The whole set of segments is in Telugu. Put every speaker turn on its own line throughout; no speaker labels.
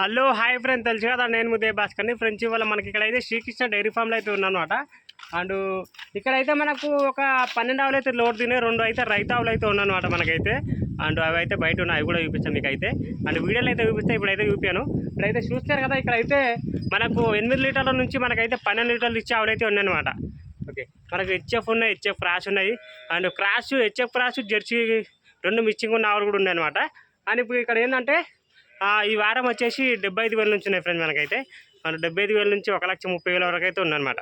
Hello hi friend. తెలుసు కదా నేను ముదే భాస్కర్ని ఫ్రెండ్స్ ఇవాళ మనకి ఇక్కడైతే శ్రీకృష్ణ డైరీ ఫామ్లో అయితే ఉన్నానమాట. అండ్ ఇక్కడైతే మనకు ఒక పన్నెండు ఆవులు అయితే లోడ్ తినే రెండు అయితే రైతు ఆవులు అయితే ఉన్నాయన్నమాట మనకైతే. అండ్ అవి అయితే బయట ఉన్నాయి అవి కూడా చూపిస్తాను మీకు అయితే అండ్ వీడియోలు అయితే చూపిస్తే ఇప్పుడైతే చూపాను. ఇప్పుడైతే చూస్తారు కదా ఇక్కడైతే మనకు ఎనిమిది లీటర్ల నుంచి మనకైతే పన్నెండు లీటర్లు ఇచ్చే ఆవులు అయితే ఉన్నాయన్నమాట. ఓకే మనకు హెచ్ఎఫ్ ఉన్నాయి హెచ్ఎఫ్ క్రాష్ ఉన్నాయి. And cross HF cross jersey రెండు మిచ్చింగ్ ఉన్న ఆవులు కూడా ఉన్నాయన్నమాట. అండ్ ఇప్పుడు ఇక్కడ ఏంటంటే ఈ వారం వచ్చేసి డెబ్బై ఐదు వేల నుంచి ఉన్నాయి ఫ్రెండ్స్ మనకైతే. మన డెబ్బై ఐదు వేల నుంచి ఒక లక్ష ముప్పై వేల వరకు అయితే ఉందన్నమాట.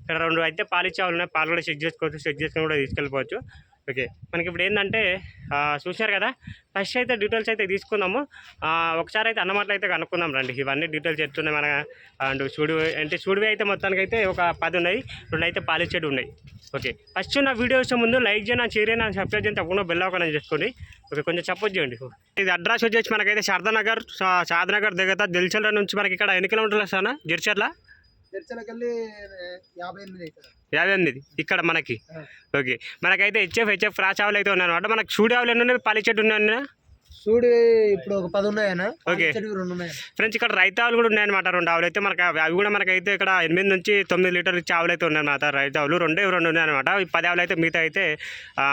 ఇక్కడ రెండు అయితే పాలు ఉన్నాయి. పాలు కూడా చెక్ చేసుకోవచ్చు. చెక్ చేసుకొని కూడా తీసుకెళ్ళిపోవచ్చు. ఓకే. మనకి ఇప్పుడు ఏంటంటే చూశారు కదా? ఫస్ట్ అయితే డీటెయిల్స్ అయితే తీసుకుందాము. ఒకసారి అయితే అన్నమాటలు అయితే కనుక్కుందాం రండి. ఇవన్నీ డీటెయిల్స్ చెప్తున్నాయి మన అండ్ చూడు అంటే చూడువి అయితే మొత్తానికి అయితే ఒక పది ఉన్నాయి రెండు అయితే పాలిచ్చేటి ఉన్నాయి. ఓకే. ఫస్ట్ నా వీడియోస్ ముందు లైక్ చేయను షేర్ చేయను సబ్స్క్రైబ్ చేయండి తప్పకుండా బెల్ ఆకని చేసుకోండి ఓకే కొంచెం సపోర్ట్ చేయండి. ఇది అడ్రస్ వచ్చేసి మనకైతే శారదానగర్ శా- దగ్గర దిల్చల నుంచి మనకి ఇక్కడ ఎన్ని కిలోమీటర్లు వస్తానా జడ్చర్ల?
చర్చలకెళ్ళి యాభై ఎనిమిది అవుతుంది.
యాభై ఎనిమిది? ఇక్కడ మనకి? ఓకే. మనకైతే హెచ్ఎఫ్ హెచ్ఎఫ్ క్రాస్ ఆవులు అయితే ఉన్నాయన్నమాట మనకు చూడు ఆవులు ఎన్ని ఉన్నాయి? పాలిచ్చేటి ఉన్నాయి
చూడు ఇప్పుడు ఒక పది
ఓకే. ఫ్రెండ్స్ ఇక్కడ రైతు ఆవులు కూడా ఉన్నాయన్నమాట. రెండు ఆవులు అయితే మనకి అవి కూడా మనకైతే ఇక్కడ ఎనిమిది నుంచి తొమ్మిది లీటర్లు ఇచ్చే ఆవులు అయితే ఉన్నాయన్నమాట. రైతు ఆవులు రెండే రెండు ఉన్నాయన్నమాట. ఈ పది ఆవులు అయితే మిగతా అయితే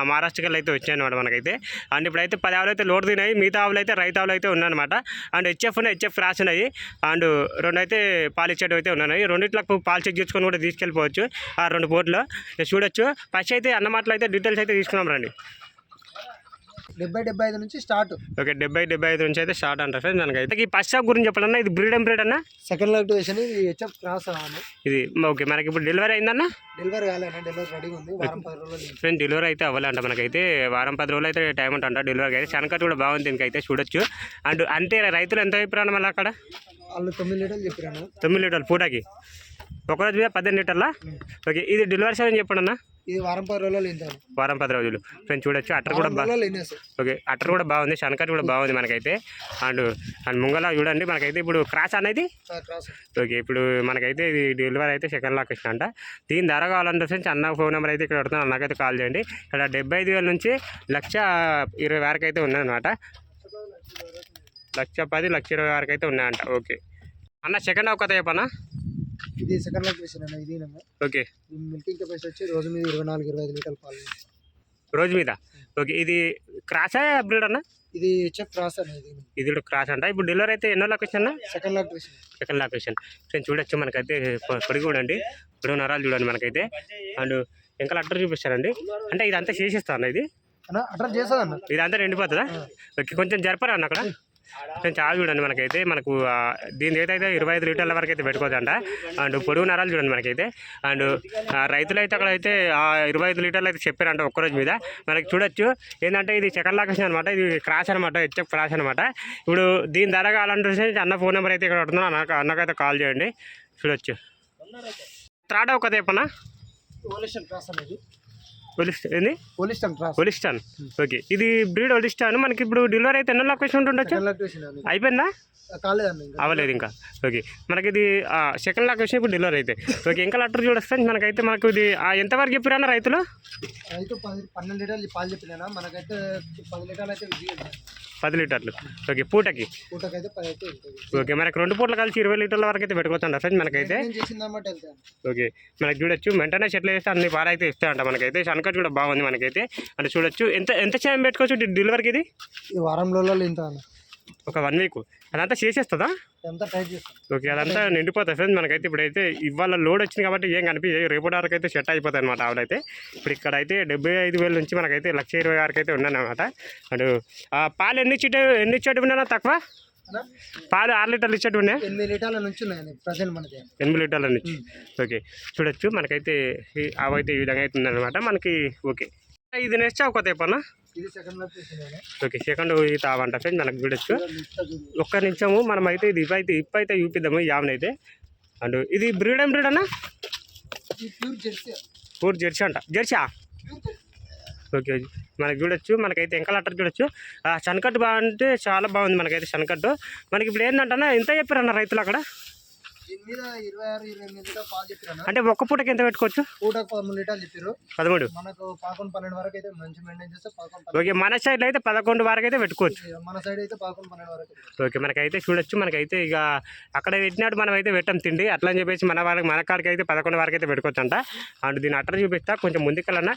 మహారాష్ట్రకి అయితే వచ్చాయన్నమాట మనకైతే. అండ్ ఇప్పుడైతే పది ఆవులు అయితే లోడ్ తినాయి మిగతా ఆవులు అయితే రైతు ఆవులు అయితే ఉన్నాయన్నమాట. అండ్ హెచ్ఎఫ్ ఉన్నాయి హెచ్ఎఫ్ క్రాస్ ఉన్నాయి. అండ్ రెండు అయితే పాలు ఇచ్చేటివి అయితే ఉన్నాయి. రెండిట్లకు పాలు చెక్ చేసుకొని కూడా తీసుకెళ్ళిపోవచ్చు. ఆ రెండు బోట్లు చూడొచ్చు. ఫస్ట్ అయితే అన్నమాటలు అయితే డీటెయిల్స్ అయితే తీసుకున్నాం రండి.
డెబ్బై డెబ్బై ఐదు నుంచి స్టార్ట్.
ఓకే డెబ్బై డెబ్బై ఐదు నుంచి అయితే స్టార్ట్ అంటారు ఫ్రెండ్స్ మనకైతే. ఈ ఫస్ట్ షాప్ గురించి చెప్పాలన్నా ఇది బ్రీడ్ అండ్ బ్రీడ్ అన్నా?
సెకండ్ లాక్టివేషన్ ఇది హెచ్ఎఫ్ క్రాస్ అవ్వాలి
ఇది ఓకే మనకి ఇప్పుడు డెలివరీ అయిందన్న?
డెలివరీ కాలేనా డెలివరీ రెడీగా ఉంది వారం పది రోజులు.
ఫ్రెండ్ డెలివరీ అయితే అవ్వాలంట మనకైతే వారం పది రోజులు అయితే టైం అంట డెలివరీ అయితే. శనకట్ కూడా బాగుంది దీనికైతే చూడొచ్చు. అండ్ అంతే రైతులు ఎంత అయిపోయారు మళ్ళీ అక్కడ?
వాళ్ళు తొమ్మిది లీటర్లు చెప్పాను
తొమ్మిది లీటర్లు పూటకి? ఒకరోజు మీద పద్దెనిమిది లీటర్లా? ఓకే ఇది డెలివరీ సేవ చెప్పండి అన్న.
ఇది వారం పది రోజులు ఇంతాను
వారం పది రోజులు. ఫ్రెండ్ చూడొచ్చు. అట్టర్ కూడా
వారం
బా
రోజులు అయినా సార్
ఓకే. అట్టర్ కూడా బాగుంది. శనకట్ కూడా బాగుంది మనకైతే. అండ్ అండ్ ముంగల చూడండి. మనకైతే ఇప్పుడు క్రాస్ అనేది? ఓకే. ఇప్పుడు మనకైతే ఇది డెలివరీ అయితే సెకండ్ లాక్ అంట. దీని ధర కావాలంటే ఫ్రెండ్స్ అన్న ఫోన్ నెంబర్ అయితే ఇక్కడ పెడుతున్నాను. అన్నకైతే కాల్ చేయండి. ఇక్కడ డెబ్బై ఐదు వేల నుంచి లక్ష ఇరవై వరకు అయితే ఉన్నాయన్నమాట. లక్ష పది లక్ష ఇరవై వరకు అయితే ఉన్నాయంట. ఓకే. అన్న సెకండ్ కథ చెప్పన్నా
ఇది సెకండ్ లాక్టివేషన్ అన్న ఇది.
ఓకే.
మిల్కింగ్ కెపాసిటీ వచ్చి రోజు మీద ఇరవై నాలుగు ఇరవై ఐదు లీటర్ల పాలు
రోజు మీద? ఓకే ఇది క్రాసా బ్రీడ్ అన్న?
ఇది హెచ్ఎఫ్ క్రాస్ అన్న ఇది.
ఇది కూడా క్రాస్ అంట. ఇప్పుడు డెలివరీ అయితే ఎన్నో లొకేషన్ అన్న?
సెకండ్ లాక్టివేషన్
సెకండ్ లొకేషన్ ఫ్రెండ్స్ చూడొచ్చు మనకైతే పొడిగి చూడండి. పొడుగు నరాలు చూడండి మనకైతే. అండ్ ఇంకా అట్టర్ చూపిస్తారండి. అంటే ఇదంతా చేసేస్తా అన్న ఇది?
అన్న అట్రా చేస్తుంది అన్న
ఇదంతా నిండిపోతుందా? ఓకే కొంచెం జరపరా అన్న అక్కడ? కొంచెం చాలా చూడండి మనకైతే. మనకు దీని దగ్గర అయితే ఇరవై ఐదు లీటర్ల వరకు అయితే పెట్టుకోవద్దంట అండ్ పొడుగు నరాలు చూడండి మనకైతే. అండ్ ఆ, రైతులు అయితే అక్కడ అయితే ఆ ఇరవై ఐదు లీటర్లు అయితే చెప్పారంట ఒక్కరోజు మీద. మనకి చూడొచ్చు. ఏంటంటే ఇది సెకండ్ లొకేషన్ అనమాట ఇది క్రాస్ అనమాట హెచ్ఎఫ్ క్రాష్ అనమాట ఇప్పుడు దీని ధర కావాలంటే అన్న ఫోన్ నెంబర్ అయితే ఇక్కడ ఉంటుందో అన్నకు అన్నకైతే కాల్ చేయండి. చూడొచ్చు. త్రాడ ఒక చెప్పనా
పోలిస్టన్ క్రాస్ అనేది
పోలీస్ ఏంది? ఒలిస్టాన్ ఓకే. ఇది బ్రీడ్ ఒలిస్టాన్ మనకి ఇప్పుడు డెలివరీ అయితే ఎన్నో లొకేషన్
అనేది
అయిపోయిందా? అవ్వలేదు ఇంకా. ఓకే. మనకి ఇది సెకండ్ లాక్ వచ్చి ఇప్పుడు డెలివరీ అయితే. ఓకే ఇంకా లెటర్ చూడొస్తే మనకైతే మనకు ఇది ఎంతవరకు చెప్పారన్న రైతులు?
రైతు పన్నెండు లీటర్లు పాలు చెప్పినా మనకైతే పది లీటర్లు అయితే
పది లీటర్లు. ఓకే పూటకి?
పూటకైతే పది అయితే వెళ్తుంది
ఓకే మనకి రెండు పూటలు కలిసి ఇరవై లీటర్ల వరకు అయితే పెట్టుకోవచ్చు ఫ్రెండ్స్ మనకైతే? ఓకే మనకి చూడొచ్చు. వెంటనే చెట్లు వేస్తే అన్ని పాలు అయితే ఇస్తాయంట మనకైతే. శనకట్ కూడా బాగుంది మనకైతే. అంటే చూడొచ్చు. ఎంత ఎంత టైం పెట్టుకోవచ్చు డెలివరీకి ఇది?
ఈ వారం రోజుల్లో ఇంత
ఒక వన్ వీక్ అదంతా చేసేస్తుందా? ఓకే అదంతా నిండిపోతుంది ఫ్రెండ్స్ మనకైతే ఇప్పుడైతే. ఇవాళ లోడ్ వచ్చింది కాబట్టి ఏం కనిపించదు. రేపటి వరకు అయితే సెట్ అయిపోతాయి అనమాట ఆవిడైతే. ఇప్పుడు ఇక్కడ అయితే డెబ్బై ఐదు వేల నుంచి మనకైతే లక్ష ఇరవై వరకు అయితే ఉన్నాయన్నమాట. అటు ఆ, పాలు ఎన్ని ఇచ్చేట ఎన్ని ఇచ్చేటి ఉన్నాయా తక్కువ? పాలు ఆరు లీటర్లు ఇచ్చేటి ఉన్నాయి?
ఎనిమిది లీటర్ల నుంచి ఉన్నాయండి ప్రజెంట్ మనకి.
ఎనిమిది లీటర్ల నుంచి. ఓకే చూడొచ్చు. మనకైతే అవైతే ఈ విధంగా అయితే ఉందన్నమాట. మనకి ఓకే. ఇది నెక్స్ట్ ఒక
లొకేషన్
ఓకే సెకండ్ ఇది తావంట ఫ్రెండ్స్ మనకు చూడొచ్చు ఒక్క నిమిషము మనం అయితే ఇది ఇప్పైతే ఇప్పైతే చూపిద్దాము ఈ ఆమెనైతే అండ్ ఇది బ్రీడ్ ఏం బ్రీడ్ అన్న? పూర్ జెర్సీ అంట. జెర్సీయా ఓకే మనకి చూడొచ్చు మనకైతే ఎంకల అట్టర్ చూడొచ్చు. ఆ శనకట్టు బాగుంటే చాలా బాగుంది మనకైతే శనకట్టు మనకి ఇప్పుడు ఏంటంటే ఎంత చెప్పారన్న రైతులు అక్కడ?
దీని మీద ఇరవై ఆరు ఇరవై ఎనిమిది లీటర్ పాలు చెప్పినా
అంటే ఒక్క పూటకి ఎంత పెట్టుకోవచ్చు?
పూటకు పదమూడు లీటర్లు చెప్పారు
పదమూడు.
మనకు పదకొండు పన్నెండు వరకు అయితే మంచి మెయింటైన్ చేస్తే పదకొండు పన్నెండు.
ఓకే మన సైడ్లో అయితే పదకొండు వరకు అయితే పెట్టుకోవచ్చు
మన సైడ్ అయితే పదకొండు పన్నెండు వరకు.
ఓకే మనకైతే చూడొచ్చు మనకైతే ఇక అక్కడ పెట్టినట్టు మనం అయితే పెట్టాం తిండి. అట్లా అని చెప్పేసి మన వాళ్ళకి మన కాడికి అయితే పదకొండు వరకు అయితే పెట్టుకోవచ్చు అంట అండ్ దీని అట్టర్ చూపిస్తా కొంచెం ముందుకెళ్ళన్నా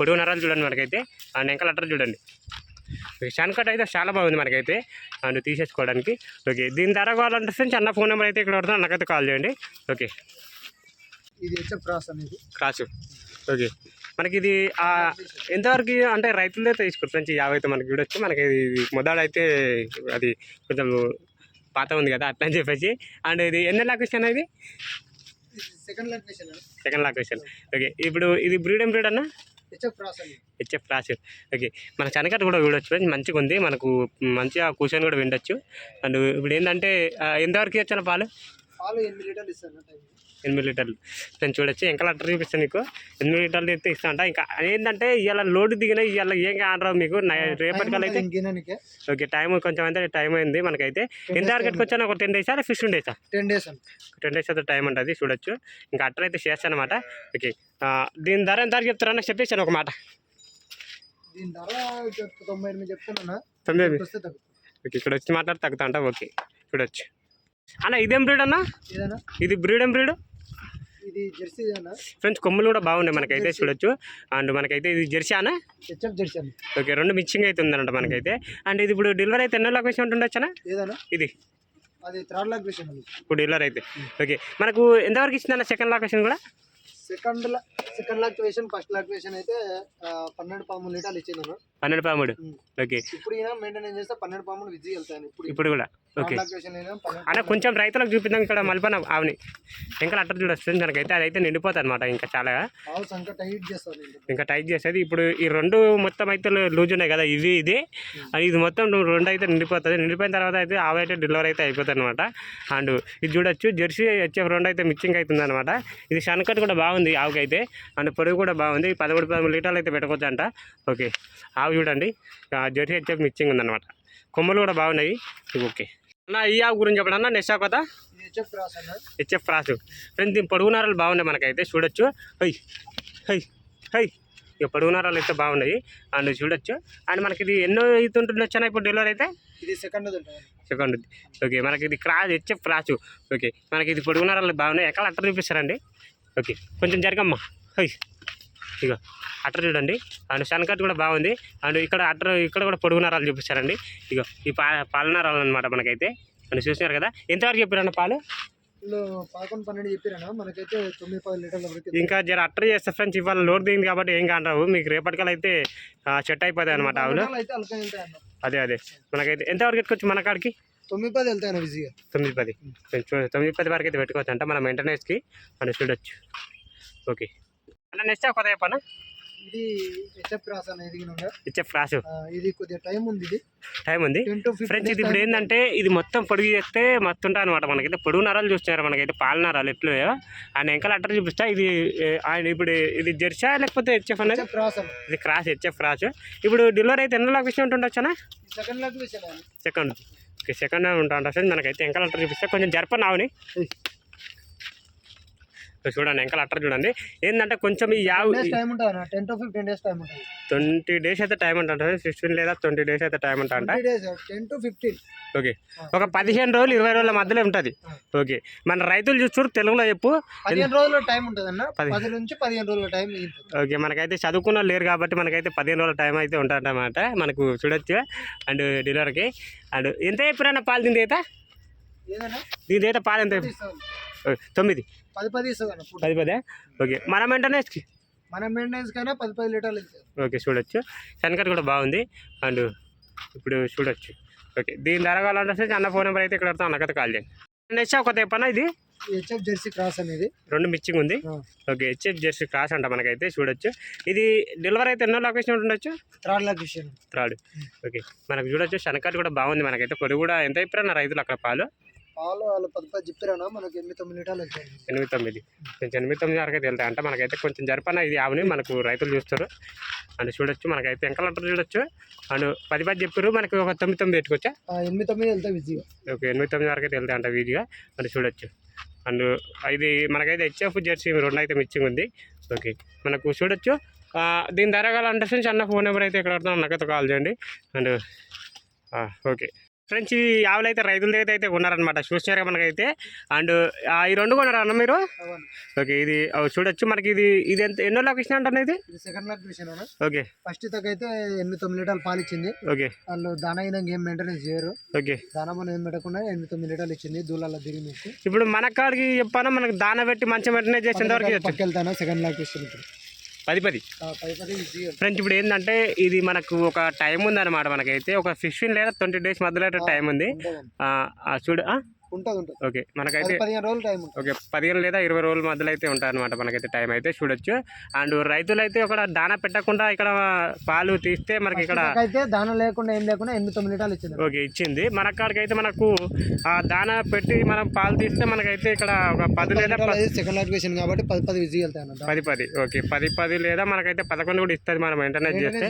పొడుగు నరాలు చూడండి మనకైతే. అండ్ వెంకల అట్టర్ చూడండి. షాన్కట్ అయితే చాలా బాగుంది మనకైతే. అండ్ తీసేసుకోవడానికి. ఓకే దీని ధర కావాలంటే చిన్న ఫోన్ నెంబర్ అయితే ఇక్కడ పడుతుంది నాకైతే కాల్ చేయండి. ఓకే.
ఇది హెచ్ఎఫ్ క్రాస్ అనేది.
క్రాస్. ఓకే. మనకి ఇది ఎంతవరకు అంటే రైతులతో తీసుకోవచ్చు మంచి యాభై అయితే మనకి చూడొచ్చు మనకి ఇది మొదలైతే అది కొంచెం పాత ఉంది కదా అట్లా అని చెప్పేసి. అండ్ ఇది ఎన్ని లాక్ క్వశ్చన్ ఇది
second lactation
second lactation okay ఇప్పుడు ఇది బ్రీడ్ ఏం బ్రీడ్ అన్న?
HF
cross okay. మన శనకట్ట కూడా చూడొచ్చు ఫ్రెండ్స్. మంచిగా ఉంది. మనకు మంచిగా కూర్చొని కూడా విండొచ్చు అండ్ ఇప్పుడు ఏంటంటే ఎంతవరకు వచ్చిన పాలు?
పాలు ఎనిమిది లీటర్లు ఇస్తాను
ఎనిమిది లీటర్లు. నేను చూడొచ్చు ఇంకా లీటర్ చూపిస్తాను నీకు. ఎనిమిది లీటర్లు అయితే ఇస్తా అంట ఇంకా ఏంటంటే ఇవాళ లోడ్ దిగిన ఇవాళ ఏం కానరావు మీకు. నై- రేపటికల్లా అయితే
ఇంకేనానికే?
ఓకే టైం కొంచెం అయితే టైం అయింది మనకైతే. ఎంత వరకు వచ్చాను? ఒక టెన్ డేసా? ఫిఫ్టీన్ డేసా?
టెన్ డేస్
టెన్ డేస్ అయితే టైం ఉంటుంది చూడొచ్చు. ఇంకా అట్టర్ అయితే చేస్తాను అనమాట ఓకే దీని ధర ఎంత చెప్తారా నాకు చెప్పేసాను ఒక మాట.
దీని ధర తొంభై ఎనిమిది
ఓకే ఇక్కడ వచ్చి మాట్లాడి తగ్గుతా అంట ఓకే చూడొచ్చు. అన్న ఇదేం బ్రీడ్ అన్న? ఇది బ్రీడ్ ఏం బ్రీడ్
ఇది జెర్సీ
ఫ్రెండ్స్ కొమ్ములు కూడా బాగున్నాయి మనకైతే చూడొచ్చు. అండ్ మనకైతే ఇది జెర్సీ
హెచ్ఎఫ్ జెర్సీ
ఓకే రెండు మిక్సింగ్ అయితే ఉందన్నమాట మనకైతే. అండ్ ఇది ఇప్పుడు డెలివరీ అయితే ఎన్నో లొకేషన్ ఉంటుండొచ్చనా ఇది.
అది థర్డ్ లొకేషన్
ఇప్పుడు డెలివరీ అయితే. ఓకే మనకు ఎంతవరకు ఇచ్చిందన్న సెకండ్ లొకేషన్ కూడా?
Second second lactation first lactation అయితే పన్నెండు పదమూడు లీటర్లు ఇచ్చిందను
పన్నెండు పదమూడు
ఉమ్.
ఓకే.
ఇప్పుడు మెయింటైన్ చేస్తే పన్నెండు పదమూడు విజయ్ వెళ్తాను ఇప్పుడు.
ఇప్పుడు కూడా? ఓకే. అన్న కొంచెం రైతులకు చూపిద్దాం ఇక్కడ మల్పన ఆవుని. ఇంకా అట్టర్ చూడొస్తుంది మనకైతే అదైతే నిండిపోతుంది అనమాట ఇంకా చాలా. ఇంకా. టైట్ చేసేది. ఇప్పుడు ఈ రెండు మొత్తం అయితే లూజ్ ఉన్నాయి కదా. ఇది ఇది. అది ఇది మొత్తం రెండు అయితే నిండిపోతుంది. నిండిపోయిన తర్వాత అయితే ఆవు అయితే డెలివరీ అయితే అయిపోతుంది అనమాట అండ్ ఇది చూడొచ్చు. జెర్సీ హెచ్ఎఫ్ రెండు అయితే మిక్సింగ్ అవుతుంది అనమాట ఇది షనకట్ కూడా బాగుంది ఆవుకి అయితే. అండ్ పొడుగు కూడా బాగుంది. పదమూడు పదమూడు లీటర్లు అయితే పెట్టుకోవచ్చు అంట ఓకే. ఆవు చూడండి. జెర్సీ హెచ్ఎఫ్ మిక్సింగ్ ఉందన్నమాట. కొమ్మలు కూడా బాగున్నాయి. ఇది ఓకే. అన్న ఈ ఆవు గురించి చెప్పడన్నా నెక్స్ట్ ఆవు కదా
ఇది హెచ్ఎఫ్ అన్న.
క్రాస్. ఫ్రెండ్స్ దీని పొడుగు నరాలు బాగున్నాయి మనకైతే చూడొచ్చు. High high high. ఇక పొడుగు నరాలు అయితే బాగున్నాయి. అండ్ చూడొచ్చు. అండ్ మనకి ఇది ఎన్నో అయితే ఉంటుంది వచ్చానా ఇప్పుడు డెలివరీ అయితే?
ఇది సెకండ్ ఉంటుంది
సెకండ్ ఓకే మనకి ఇది క్రాస్ హెచ్ఎఫ్ క్రాస్. ఓకే మనకి ఇది పొడుగు నరాలు బాగున్నాయి. ఎక్కడ అట్టర్ చూపిస్తారండి? ఓకే కొంచెం జరగమ్మా. హై. ఇక అట్టర్ చూడండి. అండ్ సన్కట్ కూడా బాగుంది. అండ్ ఇక్కడ అట్టర్ ఇక్కడ కూడా పొడుగు నరాలు చూపిస్తారండి. ఇక ఈ పా పాల నరాలు అనమాట మనకైతే. అని చూసినారు కదా? ఎంతవరకు చెప్పారన్న పాలు? ఇంకా జర అట్టర్ చేస్తే ఫ్రెండ్స్ ఇవాళ లోడ్ దిగింది కాబట్టి ఏం కాంటావు మీకు రేపటికల్ అయితే సెట్ అయిపోతాయి అనమాట ఆవులు. అదే అదే. మనకైతే ఎంతవరకు ఎట్టుకోవచ్చు మన కాడికి?
తొమ్మిది పది వెళ్తాయి అన్న విజయ్
తొమ్మిది పది. తొమ్మిది పది వరకు అయితే పెట్టుకోవచ్చు అంట మన మెయింటెనెన్స్కి మనం చూడొచ్చు. ఓకే. అన్న నెక్స్ట్ కొత్త చెప్పనా
ఇది హెచ్ఎఫ్ క్రాస్ అనేది ఆ, ఇది కొద్దిగా టైం ఉంది ఇది.
టైం ఉంది. ఫ్రెండ్స్ ఇది ఇప్పుడు ఏంటంటే ఇది మొత్తం పొడుగు చేస్తే మస్తు ఉంటుంది అనమాట మనకైతే. పొడుగు నరాలు చూస్తున్నారు మనకైతే పాల నరాలు ఎట్లు ఆయన వెంకల అట్టర్ చూపిస్తా ఇది ఆయన ఇప్పుడు ఇది జెర్సా లేకపోతే హెచ్ఎఫ్ అనేది?
హెచ్ఎఫ్
ఇది క్రాస్ హెచ్ఎఫ్ క్రాస్. ఇప్పుడు డెలివరీ అయితే ఎన్ని లాక్ విషయం ఉంటుండొచ్చనా
సెకండ్.
సెకండ్ సెకండ్ ఉంటా ఉంటుంది మనకైతే ఎంకల అట్టర్ చూపిస్తే. కొంచెం జరపని ఆవుని ఇక్కడ చూడండి ఎంకల అట్టర్ చూడండి. ఏంటంటే కొంచెం ఈ యావ్
టైం ఉంటుంది ten to fifteen days time ఉంటుంది.
ట్వంటీ డేస్ అయితే టైం ఉంటుంది ఫిఫ్టీన్ లేదా ట్వంటీ డేస్ అయితే టైం అంట
టెన్ టు ఫిఫ్టీన్
ఓకే. ఒక పదిహేను రోజులు ఇరవై రోజుల మధ్యలో ఉంటుంది. ఓకే. మన రైతులు చూస్తారు తెలుగులో చెప్పు.
పదిహేను రోజుల టైం ఉంటుంది అన్న.
పది.
నుంచి పదిహేను రోజుల టైం
ఓకే. మనకైతే చదువుకున్న లేరు కాబట్టి మనకైతే పదిహేను రోజుల టైం అయితే ఉంటుందన్నమాట మనకు చూడొచ్చు. అండ్ డెలివరీకి అండ్ ఎంత చెప్పిరన్న పాలు దీని అయితే దీని అయితే పాలు ఎంత తొమ్మిది.
పది పది ఇస్తుంది
పది పదే? ఓకే. మన మెయింటెనెన్స్కి
మన మెయింటెనెన్స్ కైనా పది పది లీటర్లు
ఓకే చూడొచ్చు. శనకర్ కూడా బాగుంది. అండ్ ఇప్పుడు చూడొచ్చు. ఓకే దీని ధర కావాలంటే అన్న ఫోన్ నెంబర్ అయితే ఇక్కడ అన్నకైతే కాల్ చేయండి. నెక్స్ట్ ఒక తెప్పన ఇది?
హెచ్ఎఫ్ జెర్సీ క్రాస్ అనేది.
రెండు మిక్సింగ్ ఉంది. ఓకే హెచ్ఎఫ్ జస్ట్ క్రాస్ అంట మనకైతే చూడొచ్చు. ఇది డెలివరీ అయితే ఎన్నో లొకేషన్ ఉండొచ్చు?
థర్డ్ లొకేషన్
త్రాడు ఓకే మనకు చూడొచ్చు. శనకట్ కూడా బాగుంది మనకైతే. పొడి కూడా ఎంత అయిపోయినా రైతులు అక్కడ పాలు.
పాలు వాళ్ళు పది పది చెప్పారన్నా మనకి ఎనిమిది తొమ్మిది లీటర్లు వెళ్తాయి
ఎనిమిది తొమ్మిది. కొంచెం ఎనిమిది తొమ్మిది వరకు అయితే వెళ్తాయి అంటే. మనకైతే కొంచెం జరపన ఇది ఆవుని మనకు రైతులు చూస్తారు. అండ్ చూడొచ్చు మనకైతే ఎంకలంటారు చూడొచ్చు. అండ్ పది పది చెప్పారు మనకు ఒక తొమ్మిది తొమ్మిది పెట్టుకోవచ్చా?
ఎనిమిది తొమ్మిది వెళ్తాయి విజయ్
ఓకే ఎనిమిది తొమ్మిది వరకు అయితే వెళ్తాయి అంట వీధిగా మరి చూడొచ్చు. అండ్ ఇది మనకైతే హెచ్ఎఫ్ జెర్సీ రెండు అయితే మిచ్చింగ్ ఉంది. ఓకే మనకు చూడొచ్చు. దీని ధర కావాలంటే అన్న ఫోన్ నెంబర్ అయితే ఎక్కడ పడుతుందో నాకైతే కాల్ చేయండి. And okay. ఫ్రెండ్స్ ఈ ఆవులు అయితే రైతుల దగ్గర అయితే ఉన్నారనమాట చూసినారు మనకైతే. అండ్ ఈ రెండు కొన్నారా అన్న మీరు? ఓకే ఇది చూడొచ్చు. మనకి ఇది ఇది ఎంత ఎన్నో లొకేషన్ అంటాను ఇది?
ఇది సెకండ్ లాక్టివేషన్ అన్న.
ఓకే.
ఫస్ట్ అయితే ఎనిమిది తొమ్మిది లీటర్లు పాలు ఇచ్చింది.
ఓకే.
వాళ్ళు దానా అయినా ఏం మెయింటెనెన్స్ చేయరు.
ఓకే.
దానా మనం ఏం పెట్టకుండా ఎనిమిది తొమ్మిది లీటర్లు ఇచ్చింది. దూలాల నుంచి
ఇప్పుడు మన కాడికి చెప్పాను? మనకు దాన పెట్టి మంచి వెంటనే చేసేంత వరకు
సెకండ్ లాక్టివేషన్ ఇప్పుడు
పది పది. ఫ్రెండ్స్ ఇప్పుడు ఏంటంటే ఇది మనకు ఒక టైం ఉందన్నమాట మనకైతే. ఒక ఫిఫ్టీన్ లేదా ట్వంటీ డేస్ మధ్యలో టైం ఉంది. చూడు?
ఉంటుంది ఉంటుంది.
ఓకే మనకైతే
పది పదిహేను రోజులు టైం
ఓకే పదిహేను లేదా ఇరవై రోజుల మధ్యలో అయితే ఉంటుంది అనమాట మనకైతే టైం అయితే చూడొచ్చు. అండ్ రైతులు అయితే ఒక దానా పెట్టకుండా ఇక్కడ పాలు తీస్తే మనకి ఇక్కడ
అయితే దానా లేకుండా ఏం లేకుండా ఎనిమిది తొమ్మిది లీటర్లు ఇచ్చింది.
ఓకే ఇచ్చింది. మన కాడికి అయితే మనకు ఆ దానా పెట్టి మనం పాలు తీస్తే మనకైతే ఇక్కడ ఒక పది లేదా
సెకండ్ లాక్టివేషన్ కాబట్టి పది పది అన్న
పది పది ఓకే పది పది లేదా మనకైతే పదకొండు కూడా ఇస్తుంది మనం ఇంటర్నెట్ చేస్తే.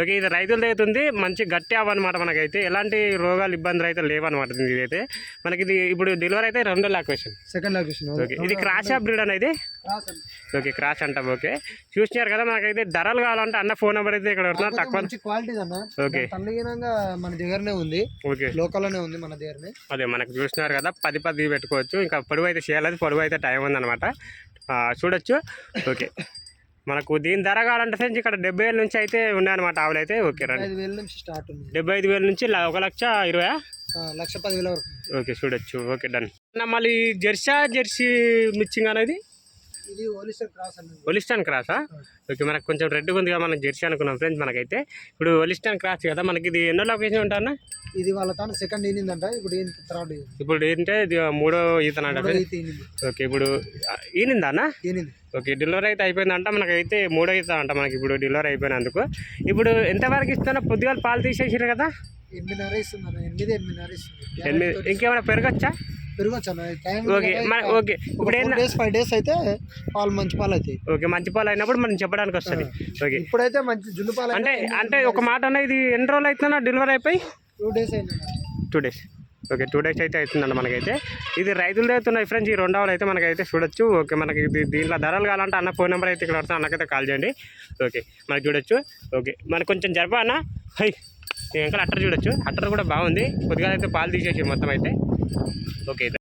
ఓకే ఇది రైతులది ఉంది మంచి గట్టి అవ్వనమాట మనకైతే. ఎలాంటి రోగాలు ఇబ్బందులు అయితే లేవన్నమాట ఇది అయితే. మనకి ఇది ఇప్పుడు డెలివరీ అయితే రెండో lactation
second lactation
okay ఇది క్రాష్ ఆఫ్ బ్రీడ్ అనేది? ఓకే క్రాష్ అంటాం ఓకే చూసినారు కదా మనకైతే ధరలు కావాలంటే అన్న ఫోన్ నెంబర్ అయితే ఇక్కడ పెడుతున్నా తక్కువ.
క్వాలిటీ అన్న.
ఓకే
తల్లిగినంగా మన దగ్గరనే ఉంది.
ఓకే
లోకల్లోనే ఉంది మన దగ్గరనే.
అదే మనకు చూసినారు కదా పది పది పెట్టుకోవచ్చు. ఇంకా పొడవు అయితే చేయాలి పొడవు అయితే టైం ఉందన్నమాట. ఆ, చూడొచ్చు. ఓకే మనకు దీని ధర కావాలంటే ఫ్రెండ్స్ ఇక్కడ డెబ్బై వేల నుంచి అయితే ఉన్నాయన్నమాట. ఆవులు అయితే ఓకే రండి.
ఐదు వేల నుంచి స్టార్ట్ ఉంది.
డెబ్బై ఐదు వేల నుంచి ఒక లక్ష ఇరవై
లక్ష పది వేల వరకు.
ఓకే చూడొచ్చు. Okay done. మళ్ళీ జెర్సా జెర్సీ మిక్సింగ్ అనేది?
ఇది క్రాస్
ఒలిస్టాన్ క్రాసా ఓకే మనకు కొంచెం రెడ్గా ఉంది కదా మనం జెర్సీ అనుకున్నాం ఫ్రెండ్స్ మనకైతే. ఇప్పుడు ఒలిస్టాన్ క్రాస్ కదా మనకి ఇది ఎన్నో లొకేషన్ ఉంటానా
ఇది వాళ్ళ తాను సెకండ్ ఈనిందంట ఇప్పుడు థర్డ్
ఇప్పుడు ఏంటంటే ఇది మూడో
ఈత ఈనింది.
ఓకే ఇప్పుడు ఈనిందా అన్న?
ఈనింది.
ఓకే డెలివరీ అయితే అయిపోయిందంట మనకైతే మూడో ఇస్తా అంట మనకి ఇప్పుడు డెలివరీ అయిపోయినందుకు. ఇప్పుడు ఎంతవరకు ఇస్తానో పొద్దుగాల పాలు తీసేసారు కదా?
ఎనిమిదిన్నర ఎనిమిది ఎనిమిదిన్నర
ఎనిమిది ఇంకేమైనా పెరగచ్చా?
పెరగచ్చు
ఓకే మన ఓకే ఇప్పుడు
డేస్ ఫైవ్ డేస్ అయితే పాలు మంచి పాలు అవుతాయి.
ఓకే మంచి పాలు అయినప్పుడు మనం చెప్పడానికి వస్తుంది. ఓకే.
ఇప్పుడైతే మంచి జున్ను పాలు
అంటే అంటే ఒక మాట అన్న ఇది ఎన్ని రోజులు అవుతుందా డెలివరీ అయిపోయి?
టూ డేస్ అయింది
two days okay two days అయితే అవుతుందండి మనకైతే. ఇది రైతులతో అవుతున్నాయి ఫ్రెండ్స్ ఈ రెండవలు అయితే మనకైతే చూడొచ్చు. ఓకే మనకి ఇది దీంట్లో ధరలు కావాలంటే అన్న ఫోన్ నెంబర్ అయితే ఇక్కడ పడుతుంది అన్నకైతే కాల్ చేయండి. ఓకే మనకి చూడొచ్చు. ఓకే మనకు కొంచెం జరపా అన్న? హై ఇంకా అట్టర్ చూడొచ్చు. అట్టర్ కూడా బాగుంది. కొద్దిగా అయితే పాలు తీసేసి మొత్తం అయితే. ఓకే